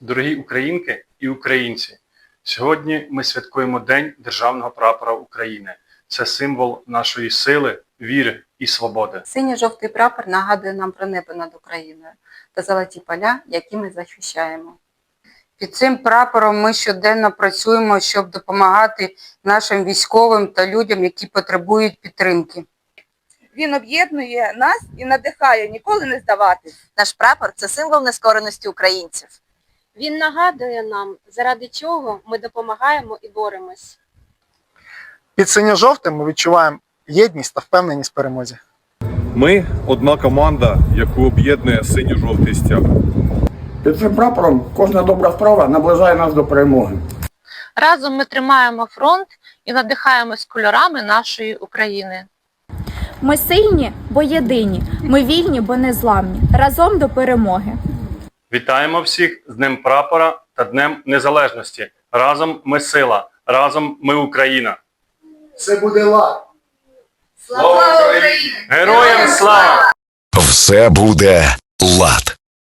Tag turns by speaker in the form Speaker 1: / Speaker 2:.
Speaker 1: Дорогі українки і українці, сьогодні ми святкуємо День Державного прапора України. Це символ нашої сили, віри і свободи.
Speaker 2: Синьо-жовтий прапор нагадує нам про небо над Україною та золоті поля, які ми захищаємо. Під цим прапором ми щоденно працюємо, щоб допомагати нашим військовим та людям, які потребують підтримки.
Speaker 3: Він об'єднує нас і надихає ніколи не здаватись.
Speaker 4: Наш прапор це символ нескореності українців.
Speaker 5: Він нагадує нам, заради чого ми допомагаємо і боремось.
Speaker 6: Під синьо-жовтим ми відчуваємо єдність та впевненість в перемозі.
Speaker 7: Ми одна команда, яку об'єднує синьо-жовтий стяг.
Speaker 8: Під цим прапором кожна добра справа наближає нас до перемоги.
Speaker 9: Разом ми тримаємо фронт і надихаємось кольорами нашої України.
Speaker 10: Ми сильні, бо єдині. Ми вільні, бо незламні. Разом до перемоги.
Speaker 1: Вітаємо всіх з Днем Прапора та Днем Незалежності. Разом ми сила, разом ми Україна.
Speaker 6: Це буде лад. Слава Україні!
Speaker 1: Героям слава!
Speaker 11: Все буде лад.